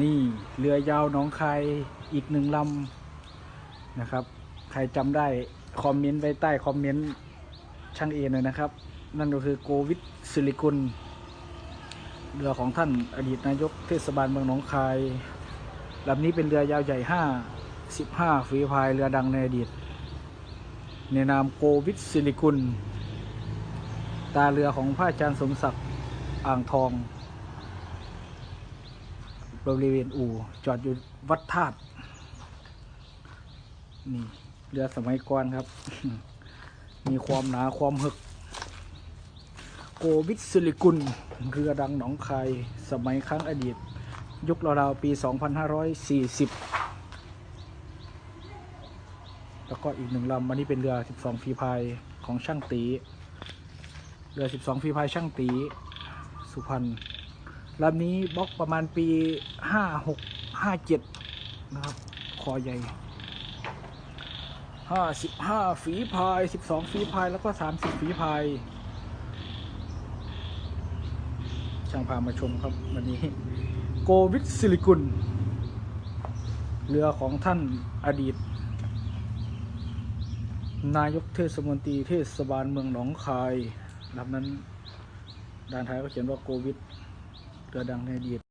นี่เรือยาวน้องคายอีกหนึ่งลำนะครับ ใครจำได้คอมเมนต์ไว้ใต้คอมเมนต์ช่างเอหน่อยนะครับ นั่นก็คือโกวิดสิริกุลเรือของท่านอดีตนายกเทศบาลเมืองหนองคายลำนี้เป็นเรือยาวใหญ่ห้าสิบห้าฝีพายเรือดังในอดีต ในนามโกวิดสิริกุล ตาเรือของพระอาจารย์สมศักดิ์อ่างทอง บริเวณอู่จอดอยู่วัดธาตุนี่เรือสมัยก่อนครับ มีความหนาความหึก โกวิดสิริกุล เรือดังหนองคาย สมัยครั้งอดีต ยุคราวๆปี 2540 แล้วก็อีกหนึ่งลำอันนี้เป็นเรือ 12ฝีพายของช่างตี เรือ 12ฝีพายช่างตี สุพรรณ ลำนี้บล็อกประมาณปี56 57นะครับ คอใหญ่55ฝีพาย12ฝีพายแล้วก็30ฝีพายช่างพามาชมครับวันนี้ โกวิดซิลิกุล เรือของท่านอดีต นายกเทศมนตรีเทศบาลเมืองหนองคายลำนั้นด้านท้ายก็เขียนว่าโกวิด gadangnya dia